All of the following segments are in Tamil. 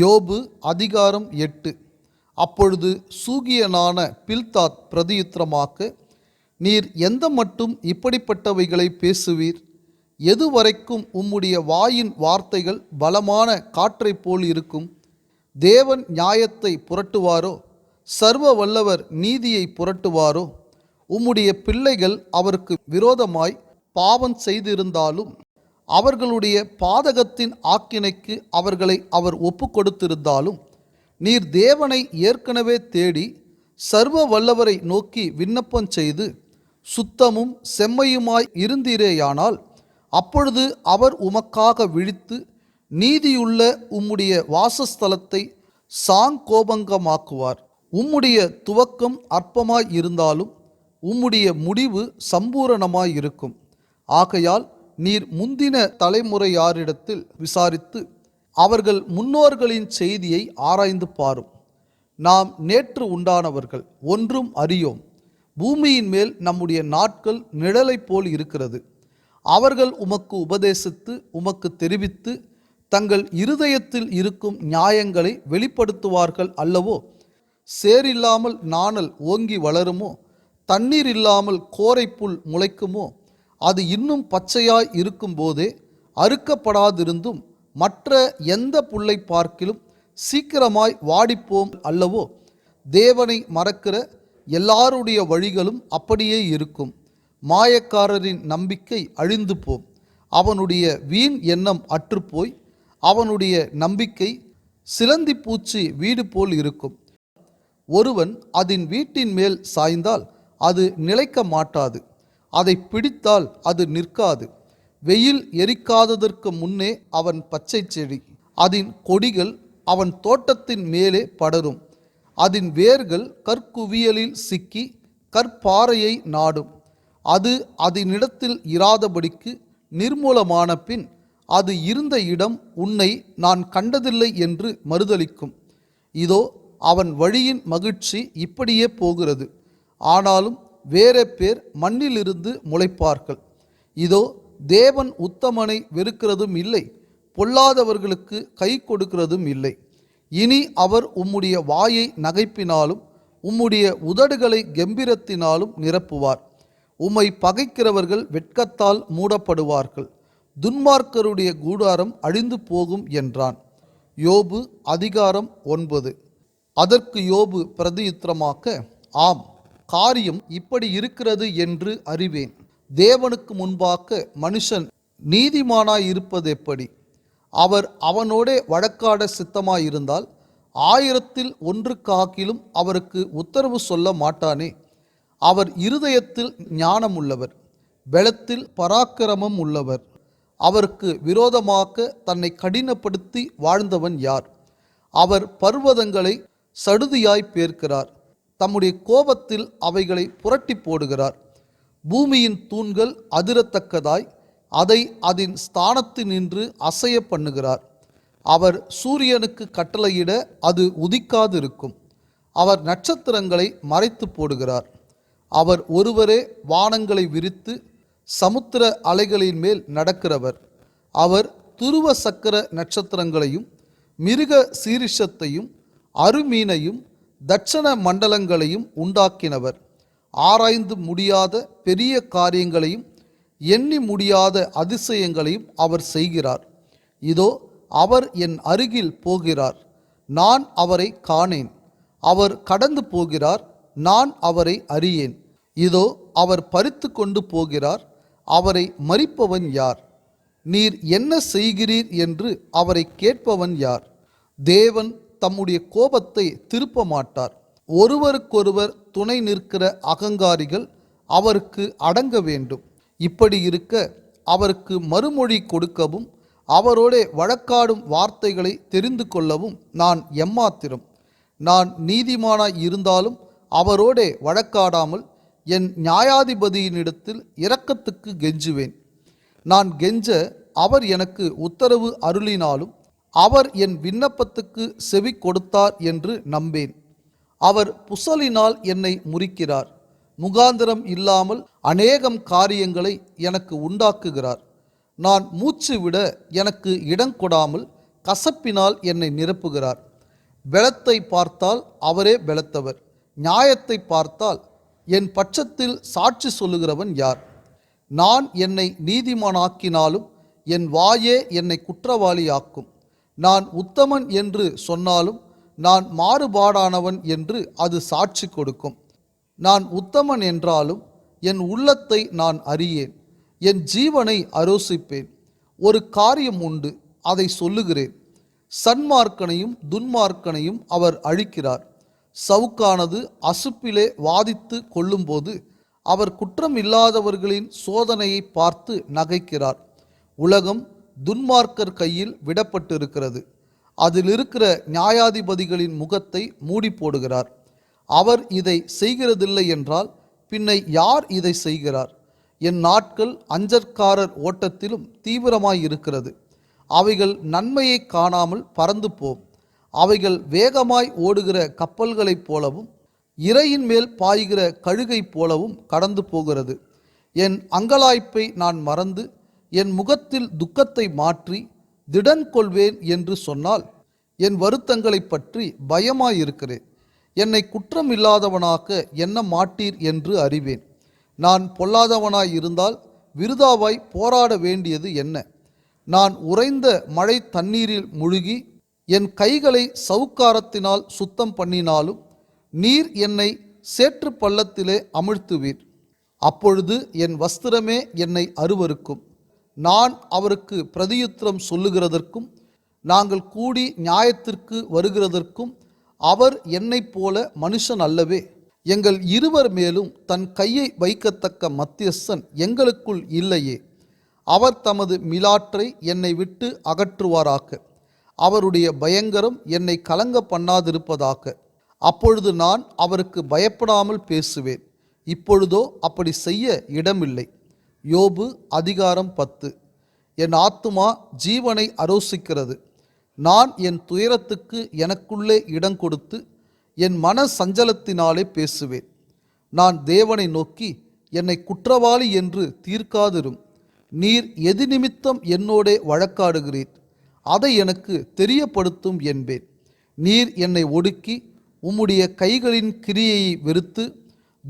யோபு அதிகாரம் எட்டு. அப்பொழுது சூகியனான பில்தாத் பிரதியுத்திரமாக்க நீர் எந்த மட்டும் இப்படிப்பட்டவைகளை பேசுவீர்? எதுவரைக்கும் உம்முடைய வாயின் வார்த்தைகள் பலமான காற்றைப் போல் இருக்கும்? தேவன் நியாயத்தை புரட்டுவாரோ? சர்வ வல்லவர் நீதியை புரட்டுவாரோ? உம்முடைய பிள்ளைகள் அவருக்கு விரோதமாய் பாவம் செய்திருந்தாலும் அவர்களுடைய பாதகத்தின் ஆக்கினைக்கு அவர்களை அவர் ஒப்பு கொடுத்திருந்தாலும் நீர் தேவனை ஏற்கனவே தேடி சர்வ வல்லவரை நோக்கி விண்ணப்பம் செய்து சுத்தமும் செம்மையுமாய் இருந்தீரேயானால் அப்பொழுது அவர் உமக்காக விழித்து நீதியுள்ள உம்முடைய வாசஸ்தலத்தை சாங்கோபங்கமாக்குவார். உம்முடைய துவக்கம் அற்பமாய் இருந்தாலும் உம்முடைய முடிவு சம்பூரணமாய் இருக்கும் ஆகையால் நீர் முந்தின தலைமுறையாரிடத்தில் விசாரித்து அவர்கள் முன்னோர்களின் செய்தியை ஆராய்ந்து பாரும். நாம் நேற்று உண்டானவர்கள் ஒன்றும் அறியோம். பூமியின் மேல் நம்முடைய நாட்கள் நிழலைப் போல் இருக்கிறது. அவர்கள் உமக்கு உபதேசித்து உமக்கு தெரிவித்து தங்கள் இருதயத்தில் இருக்கும் நியாயங்களை வெளிப்படுத்துவார்கள் அல்லவோ? சேரில்லாமல் நாணல் ஓங்கி வளருமோ? தண்ணீர் இல்லாமல் கோரைப்புல் முளைக்குமோ? அது இன்னும் பச்சையாய் இருக்கும்போதே அறுக்கப்படாதிருந்தும் மற்ற எந்த புல்லை பார்க்கிலும் சீக்கிரமாய் வாடிப்போம் அல்லவோ? தேவனை மறக்கிற எல்லாருடைய வழிகளும் அப்படியே இருக்கும். மாயக்காரரின் நம்பிக்கை அழிந்து போம். அவனுடைய வீண் எண்ணம் அற்றுப்போய் அவனுடைய நம்பிக்கை சிலந்தி பூச்சி வீடு போல் இருக்கும். ஒருவன் அதன் வீட்டின் மேல் சாய்ந்தால் அது நிலைக்க மாட்டாது அதை பிடித்தால் அது நிற்காது. வெயில் எரிக்காததற்கு முன்னே அவன் பச்சை செடி அதன் கொடிகள் அவன் தோட்டத்தின் மேலே படரும். அதன் வேர்கள் கற்குவியலில் சிக்கி கற்பாறையை நாடும். அது அதனிடத்தில் இராதபடிக்கு நிர்மூலமான பின் அது இருந்த இடம் உன்னை நான் கண்டதில்லை என்று மறுதலிக்கும் இதோ அவன் வழியின் மகிழ்ச்சி இப்படியே போகிறது. ஆனாலும் வேற பேர் மண்ணிலிருந்து முளைப்பார்கள். இதோ தேவன் உத்தமனை வெறுக்கிறதும் இல்லை பொல்லாதவர்களுக்கு கை கொடுக்கிறதும் இல்லை. இனி அவர் உம்முடைய வாயை நகைப்பினாலும் உம்முடைய உதடுகளை கெம்பிரத்தினாலும் நிரப்புவார். உம்மை பகைக்கிறவர்கள் வெட்கத்தால் மூடப்படுவார்கள். துன்மார்க்கருடைய கூடாரம் அழிந்து போகும் என்றான். யோபு அதிகாரம் ஒன்பது. அதற்கு யோபு பிரதியுத்தரமாக்க ஆம் காரியம் இப்படி இருக்கிறது என்று அறிவேன். தேவனுக்கு முன்பாக மனுஷன் நீதிமானாயிருப்பது எப்படி? அவர் அவனோடே வழக்காட சித்தமாயிருந்தால் ஆயிரத்தில் ஒன்றுக்காகிலும் அவருக்கு உத்தரவு சொல்ல மாட்டானே. அவர் இருதயத்தில் ஞானம் உள்ளவர் பலத்தில் பராக்கிரமம் உள்ளவர். அவருக்கு விரோதமாக தன்னை கடினப்படுத்தி வாழ்ந்தவன் யார்? அவர் பர்வதங்களை சடுதியாய் பேர்க்கிறார். தம்முடைய கோபத்தில் அவைகளை புரட்டி போடுகிறார். பூமியின் தூண்கள் அதிரத்தக்கதாய் அதை அதன் ஸ்தானத்தினின்று அசைய பண்ணுகிறார். அவர் சூரியனுக்கு கட்டளையிட அது உதிக்காது இருக்கும் அவர் நட்சத்திரங்களை மறைத்து போடுகிறார். அவர் ஒருவரே வானங்களை விரித்து சமுத்திர அலைகளின் மேல் நடக்கிறவர். அவர் துருவ சக்கர நட்சத்திரங்களையும் மிருக சீரிஷத்தையும் அருமீனையும் தட்சண மண்டலங்களையும் உண்டாக்கினவர். ஆராய்ந்து முடியாத பெரிய காரியங்களையும் எண்ணி முடியாத அதிசயங்களையும் அவர் செய்கிறார். இதோ அவர் என் அருகில் போகிறார். நான் அவரை காணேன். அவர் கடந்து போகிறார். நான் அவரை அறியேன். இதோ அவர் பறித்து கொண்டு போகிறார். அவரை மறிப்பவன் யார்? நீர் என்ன செய்கிறீர் என்று அவரை கேட்பவன் யார்? தேவன் தம்முடைய கோபத்தை திருப்ப மாட்டார் ஒருவருக்கொருவர் துணை நிற்கிற அகங்காரிகள் அவருக்கு அடங்க வேண்டும். இப்படி இருக்க அவருக்கு மறுமொழி கொடுக்கவும் அவரோட வழக்காடும் வார்த்தைகளை தெரிந்து கொள்ளவும் நான் எம்மாத்திரம். நான் நீதிமானாய் இருந்தாலும் அவரோடே வழக்காடாமல் என் நியாயாதிபதியினிடத்தில் இரக்கத்துக்கு கெஞ்சுவேன். நான் கெஞ்ச அவர் எனக்கு உத்தரவு அருளினாலும் அவர் என் விண்ணப்பத்துக்கு செவி கொடுத்தார் என்று நம்பேன். அவர் புசலினால் என்னை முறிக்கிறார். முகாந்திரம் இல்லாமல் அநேகம் காரியங்களை எனக்கு உண்டாக்குகிறார். நான் மூச்சு விட எனக்கு இடம் கொடாமல் கசப்பினால் என்னை நிரப்புகிறார். பெலத்தை பார்த்தால் அவரே பெலத்தவர் நியாயத்தை பார்த்தால் என் பட்சத்தில் சாட்சி சொல்லுகிறவன் யார்? நான் என்னை நீதிமானாக்கினாலும் என் வாயே என்னை குற்றவாளியாக்கும். நான் உத்தமன் என்று சொன்னாலும் நான் மாறுபாடானவன் என்று அது சாட்சி கொடுக்கும். நான் உத்தமன் என்றாலும் என் உள்ளத்தை நான் அறியேன். என் ஜீவனை அரோசிப்பேன். ஒரு காரியம் உண்டு அதை சொல்லுகிறேன். சன்மார்க்கனையும் துன்மார்க்கனையும் அவர் அழிக்கிறார். சவுக்கானது அசுப்பிலே வாதித்து கொள்ளும்போது அவர் குற்றம் இல்லாதவர்களின் சோதனையை பார்த்து நகைக்கிறார். உலகம் துன்மார்க்கர் கையில் விடப்பட்டிருக்கிறது. அதில் இருக்கிற நியாயாதிபதிகளின் முகத்தை மூடி போடுகிறார். அவர் இதை செய்கிறதில்லை என்றால் பின்னை யார் இதை செய்கிறார்? என் நாட்கள் அஞ்சற்காரர் ஓட்டத்திலும் தீவிரமாய் இருக்கிறது. அவைகள் நன்மையை காணாமல் பறந்து போம். அவைகள் வேகமாய் ஓடுகிற கப்பல்களைப் போலவும் இரையின் மேல் பாய்கிற கழுகை போலவும் கடந்து போகிறது. என் அங்கலாய்ப்பை நான் மறந்து என் முகத்தில் துக்கத்தை மாற்றி திடன் கொள்வேன் என்று சொன்னால் என் வருத்தங்களைப் பற்றி பயமாயிருக்கிறேன். என்னை குற்றம் இல்லாதவனாக என்ன மாட்டீர் என்று அறிவேன். நான் பொல்லாதவனாய் இருந்தால் விருதாவாய் போராட வேண்டியது என்ன? நான் உறைந்த மழை தண்ணீரில் முழுகி என் கைகளை சவுக்காரத்தினால் சுத்தம் பண்ணினாலும் நீர் என்னை சேற்று பள்ளத்திலே அமிழ்த்துவீர். அப்பொழுது என் வஸ்திரமே என்னை அருவருக்கும். நான் அவருக்கு பிரதியுத்திரம் சொல்லுகிறதற்கும் நாங்கள் கூடி நியாயத்திற்கு வருகிறதற்கும் அவர் என்னைப் போல மனுஷன் அல்லவே. எங்கள் இருவர் மேலும் தன் கையை வைக்கத்தக்க மத்தியஸ்தன் எங்களுக்குள் இல்லையே. அவர் தமது மிலாற்றை என்னை விட்டு அகற்றுவாராக. அவருடைய பயங்கரம் என்னை கலங்க பண்ணாதிருப்பதாக. அப்பொழுது நான் அவருக்கு பயப்படாமல் பேசுவேன். இப்பொழுதோ அப்படி செய்ய இடமில்லை. யோபு அதிகாரம் பத்து. என் ஆத்துமா ஜீவனை அரோசிக்கிறது. நான் என் துயரத்துக்கு எனக்குள்ளே இடம் கொடுத்து என் மன சஞ்சலத்தினாலே பேசுவேன். நான் தேவனை நோக்கி என்னை குற்றவாளி என்று தீர்க்காதிரும். நீர் எது நிமித்தம் என்னோடே வழக்காடுகிறீர். அதை எனக்கு தெரியப்படுத்தும் என்பேன். நீர் என்னை ஒடுக்கி உம்முடைய கைகளின் கிரியையை வெறுத்து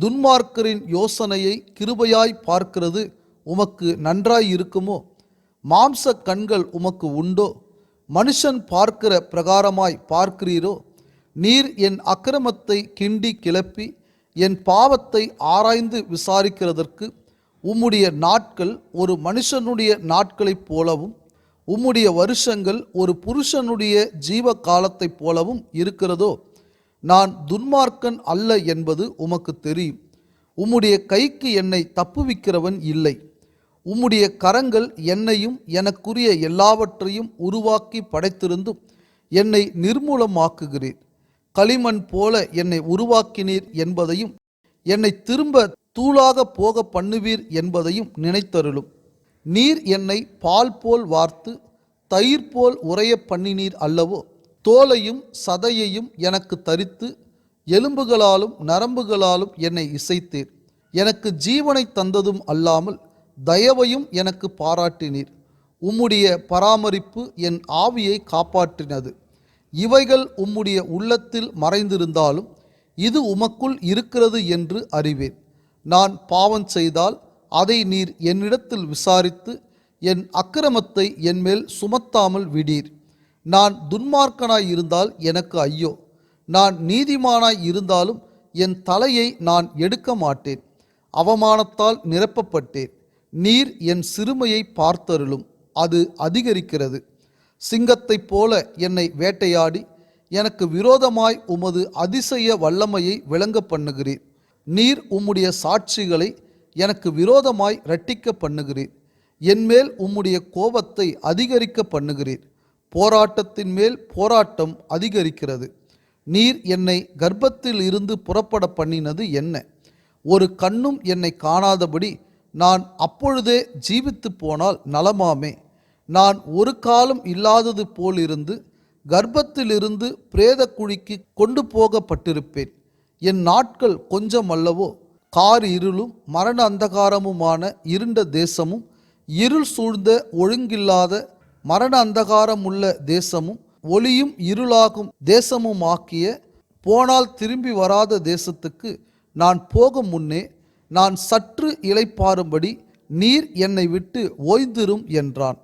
துன்மார்க்கரின் யோசனையை கிருபையாய் பார்க்கிறது உமக்கு நன்றாயிருக்குமோ மாம்ச கண்கள் உமக்கு உண்டோ? மனுஷன் பார்க்கிற பிரகாரமாய் பார்க்கிறீரோ? நீர் என் அக்கிரமத்தை கிண்டி கிளப்பி என் பாவத்தை ஆராய்ந்து விசாரிக்கிறதற்கு உம்முடைய நாட்கள் ஒரு மனுஷனுடைய நாட்களைப் போலவும் உம்முடைய வருஷங்கள் ஒரு புருஷனுடைய ஜீவ காலத்தைப் போலவும் இருக்கிறதோ? நான் துன்மார்க்கன் அல்ல என்பது உமக்கு தெரியும். உம்முடைய கைக்கு என்னை தப்புவிக்கிறவன் இல்லை. உம்முடைய கரங்கள் என்னையும் எனக்குரிய எல்லாவற்றையும் உருவாக்கி படைத்திருந்தும் என்னை நிர்மூலமாக்குகிறீர். களிமண் போல என்னை உருவாக்கினீர் என்பதையும் என்னை திரும்ப தூளாக போக பண்ணுவீர் என்பதையும் நினைத்தருளும். நீர் என்னை பால் போல் வார்த்து தயிர் போல் உறைய பண்ணினீர் அல்லவோ தோலையும் சதையையும் எனக்கு தரித்து எலும்புகளாலும் நரம்புகளாலும் என்னை இசைத்தீர். எனக்கு ஜீவனை தந்ததும் அல்லாமல் தயவையும் எனக்கு பாராட்டினீர். உம்முடைய பராமரிப்பு என் ஆவியை காப்பாற்றினது. இவைகள் உம்முடைய உள்ளத்தில் மறைந்திருந்தாலும் இது உமக்குள் இருக்கிறது என்று அறிவேன். நான் பாவம் செய்தால் அதை நீர் என்னிடத்தில் விசாரித்து என் அக்கிரமத்தை என்மேல் சுமத்தாமல் விடீர். நான் துன்மார்க்கனாய் இருந்தால் எனக்கு ஐயோ. நான் நீதிமானாய் இருந்தாலும் என் தலையை நான் எடுக்க மாட்டேன். அவமானத்தால் நிரப்பப்பட்டேன். நீர் என் சிறுமையை பார்த்தருளும். அது அதிகரிக்கிறது. சிங்கத்தைப் போல என்னை வேட்டையாடி எனக்கு விரோதமாய் உமது அதிசய வல்லமையை விளங்க பண்ணுகிறீர். நீர் உம்முடைய சாட்சிகளை எனக்கு விரோதமாய் இரட்டிக்க பண்ணுகிறீர். என்மேல் உம்முடைய கோபத்தை அதிகரிக்க பண்ணுகிறீர். போராட்டத்தின் மேல் போராட்டம் அதிகரிக்கிறது. நீர் என்னை கர்ப்பத்தில் இருந்து புறப்பட பண்ணினது என்ன? ஒரு கண்ணும் என்னை காணாதபடி நான் அப்பொழுதே ஜீவித்து போனால் நலமாமே. நான் ஒரு காலம் இல்லாதது போலிருந்து கர்ப்பத்திலிருந்து பிரேத குழிக்கு கொண்டு போகப்பட்டிருப்பேன். என் நாட்கள் கொஞ்சம் அல்லவோ கார் இருளும் மரண அந்தகாரமுமான இருண்ட தேசமும் இருள் சூழ்ந்த ஒழுங்கில்லாத மரண அந்தகாரம் உள்ள தேசமும் ஒளியும் இருளாகும் தேசமுமாக்கிய போனால் திரும்பி வராத தேசத்துக்கு நான் போகும் முன்னே நான் சற்று இளைப்பாறும்படி நீர் என்னை விட்டு ஓய்ந்திரும் என்றான்.